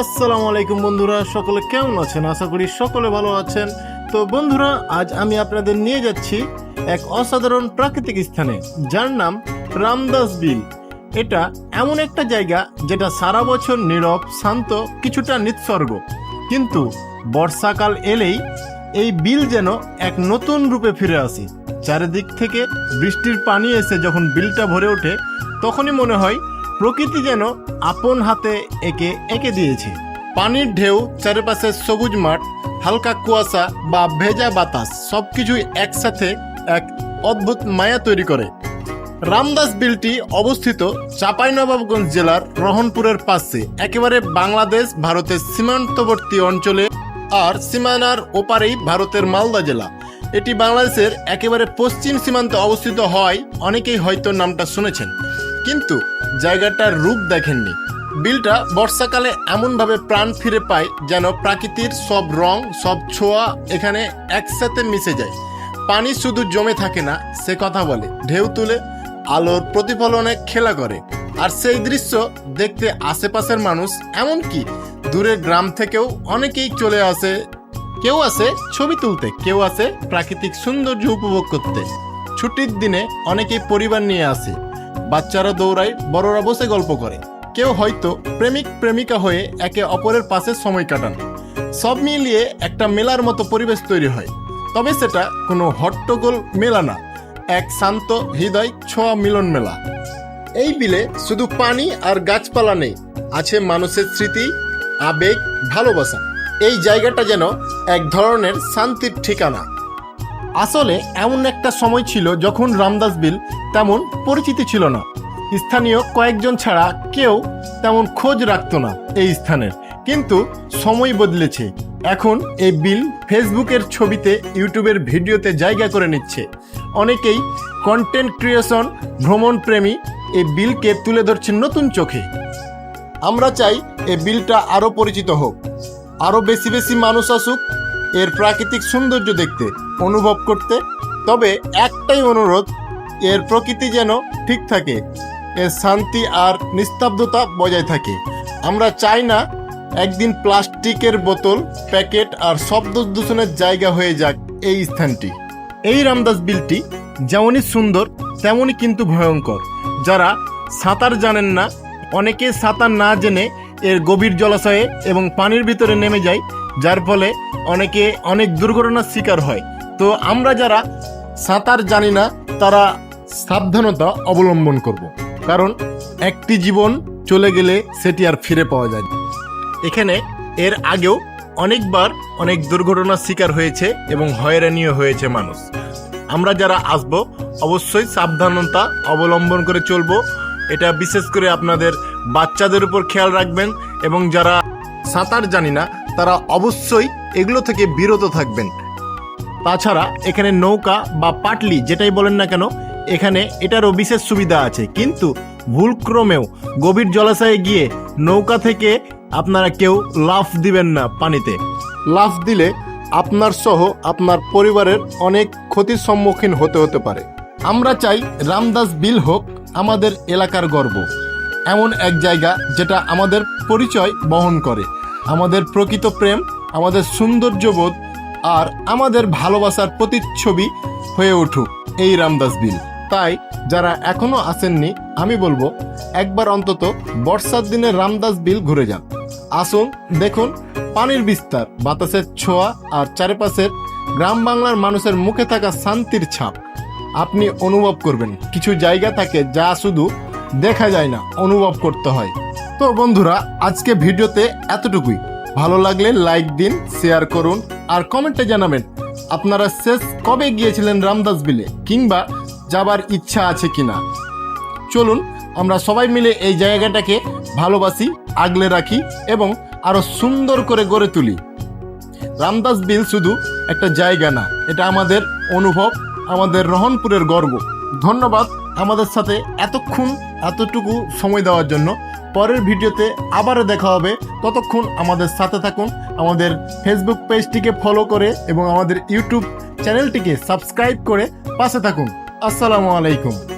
আসসালামু আলাইকুম বন্ধুরা, সকলে কেমন আছেন? আশা করি সকলে ভালো আছেন। তো বন্ধুরা, আজ আমি আপনাদের নিয়ে যাচ্ছি এক অসাধারণ প্রাকৃতিক স্থানে, যার নাম রামদাস বিল। এটা এমন একটা জায়গা যেটা সারা বছর নীরব, শান্ত, কিছুটা নিঃসর্গ কিন্তু বর্ষাকাল এলেই এই বিল যেন এক নতুন রূপে ফিরে আসে। চারিদিক থেকে বৃষ্টির পানি এসে যখন বিলটা ভরে ওঠে, তখনই মনে হয় প্রকৃতি যেন আপন হাতে একে এঁকে দিয়েছে। পানির ঢেউ, চারিপাশে সবুজ মাঠ, হালকা কুয়াশা বা ভেজা বাতাস, সবকিছুই একসাথে এক অদ্ভুত মায়া তৈরি করে। রামদাস বিলটি অবস্থিত চাঁপাইনবাবগঞ্জ জেলার রহনপুরের পাশে, একেবারে বাংলাদেশ, ভারতের সীমান্তবর্তী অঞ্চলে আর সীমানার ওপারেই ভারতের মালদা জেলা। এটি বাংলাদেশের একেবারে পশ্চিম সীমান্তে অবস্থিত হয়, অনেকেই হয়তো নামটা শুনেছেন। কিন্তু জায়গাটার রূপ দেখেননি। বিলটা বর্ষাকালে এমনভাবে প্রাণ ফিরে পায় যেন প্রাকৃতির সব রং, সব ছোঁয়া এখানে একসাথে মিশে যায়। পানি শুধু জমে থাকে না, সে কথা বলে। ঢেউ তুলে আলোর প্রতিফলনে খেলা করে। আর সেই দৃশ্য দেখতে আশেপাশের মানুষ এমনকি দূরের গ্রাম থেকেও অনেকেই চলে আসে। কেউ আসে ছবি তুলতে, কেউ আসে প্রাকৃতিক সৌন্দর্য উপভোগ করতে। ছুটির দিনে অনেকেই পরিবার নিয়ে আসে। বাচ্চারা দৌড়ায়, বড়রা বসে গল্প করে। কেউ হয়তো প্রেমিক, প্রেমিকা হয়ে একে অপরের পাশে সময় কাটান। সব মিলিয়ে একটা মেলার মতো পরিবেশ তৈরি হয়। তবে সেটা কোনো হট্টগোল মেলা না, এক শান্ত হৃদয় ছোঁয়া মিলন মেলা। এই বিলে শুধু পানি আর গাছপালা নেই, আছে মানুষের স্মৃতি, আবেগ, ভালোবাসা। এই জায়গাটা যেন এক ধরনের শান্তির ঠিকানা। আসলে এমন একটা সময় ছিল যখন রামদাস বিল তেমন পরিচিতি ছিল না। স্থানীয় কয়েকজন ছাড়া কেউ তেমন খোঁজ রাখতো না এই স্থানের। কিন্তু সময় বদলেছে। এখন এই বিল ফেসবুকের ছবিতে, ইউটিউবের ভিডিওতে জায়গা করে নিচ্ছে। অনেকেই কন্টেন্ট ক্রিয়েশন ভ্রমণ প্রেমী এই বিলকে তুলে ধরছে নতুন চোখে। আমরা চাই এই বিলটা আরও পরিচিত হোক। আরও বেশি বেশি মানুষ আসুক এর প্রাকৃতিক সৌন্দর্য দেখতে, অনুভব করতে, তবে একটাই অনুরোধ, এর প্রকৃতি যেন ঠিক থাকে, এর শান্তি আর নিস্তব্ধতা বজায় থাকে। আমরা চাই না একদিন প্লাস্টিকের বোতল, প্যাকেট আর শব্দ দূষণের জায়গা হয়ে যাক এই স্থানটি। এই রামদাস বিলটি যেমনই সুন্দর, তেমনই কিন্তু ভয়ঙ্কর। যারা সাঁতার জানেন না, অনেকে সাঁতার না জেনে এর গভীর জলাশয়ে এবং পানির ভিতরে নেমে যায় যার ফলে অনেকে অনেক দুর্ঘটনার শিকার হয়। তো আমরা যারা সাঁতার জানি না, তারা সাবধানতা অবলম্বন করব। কারণ একটি জীবন চলে গেলে সেটি আর ফিরে পাওয়া যায়। এখানে এর আগেও অনেকবার অনেক দুর্ঘটনার শিকার হয়েছে এবং হয়রানিও হয়েছে মানুষ। আমরা যারা আসব, অবশ্যই সাবধানতা অবলম্বন করে চলবো। এটা বিশেষ করে আপনাদের বাচ্চাদের উপর খেয়াল রাখবেন এবং যারা সাঁতার জানি না তারা অবশ্যই এগুলো থেকে বিরত থাকবেন। তাছাড়া এখানে নৌকা বা পাটলি যেটাই বলেন না কেন, এখানে এটারও বিশেষ সুবিধা আছে। কিন্তু ভুলক্রমেও গভীর জলাশয়ে গিয়ে নৌকা থেকে আপনারা কেউ লাফ দিবেন না পানিতে। লাফ দিলে আপনার সহ আপনার পরিবারের অনেক ক্ষতির সম্মুখীন হতে হতে পারে। আমরা চাই রামদাস বিল হোক আমাদের এলাকার গর্ব। এমন এক জায়গা যেটা আমাদের পরিচয় বহন করে। আমাদের প্রকৃত প্রেম, আমাদের সৌন্দর্যবোধ আর আমাদের ভালোবাসার প্রতিচ্ছবি হয়ে উঠুক এই রামদাস বিল তাই যারা এখনও আসেননি, আমি বলব, একবার অন্তত বর্ষার দিনে রামদাস বিল ঘুরে যান। আসুন, দেখুন, পানির বিস্তার, বাতাসের ছোঁয়া আর চারিপাশের গ্রাম বাংলার মানুষের মুখে থাকা শান্তির ছাপ। আপনি অনুভব করবেন, কিছু জায়গা থাকে যা শুধু দেখা যায় না, অনুভব করতে হয়। তো বন্ধুরা, আজকে ভিডিওতে এতটুকুই। ভালো লাগলে লাইক দিন, শেয়ার করুন, আর কমেন্টে জানাবেন, আপনারা শেষ কবে গিয়েছিলেন রামদাস বিলে, কিংবা যাবার ইচ্ছা আছে কিনা? চলুন, আমরা সবাই মিলে এই জায়গাটাকে ভালোবাসি, আগলে রাখি, এবং আরও সুন্দর করে গড়ে তুলি। রামদাস বিল শুধু একটা জায়গা না, এটা আমাদের অনুভব, আমাদের রহনপুরের গর্ব। ধন্যবাদ আমাদের সাথে এতক্ষণ, এতটুকু সময় দেওয়ার জন্য। পরের ভিডিওতে আবারও দেখা হবে। ততক্ষণ আমাদের সাথে থাকুন। আমাদের ফেসবুক পেজটিকে ফলো করে এবং আমাদের ইউটিউব চ্যানেলটিকে সাবস্ক্রাইব করে পাশে থাকুন। আসসালামু আলাইকুম।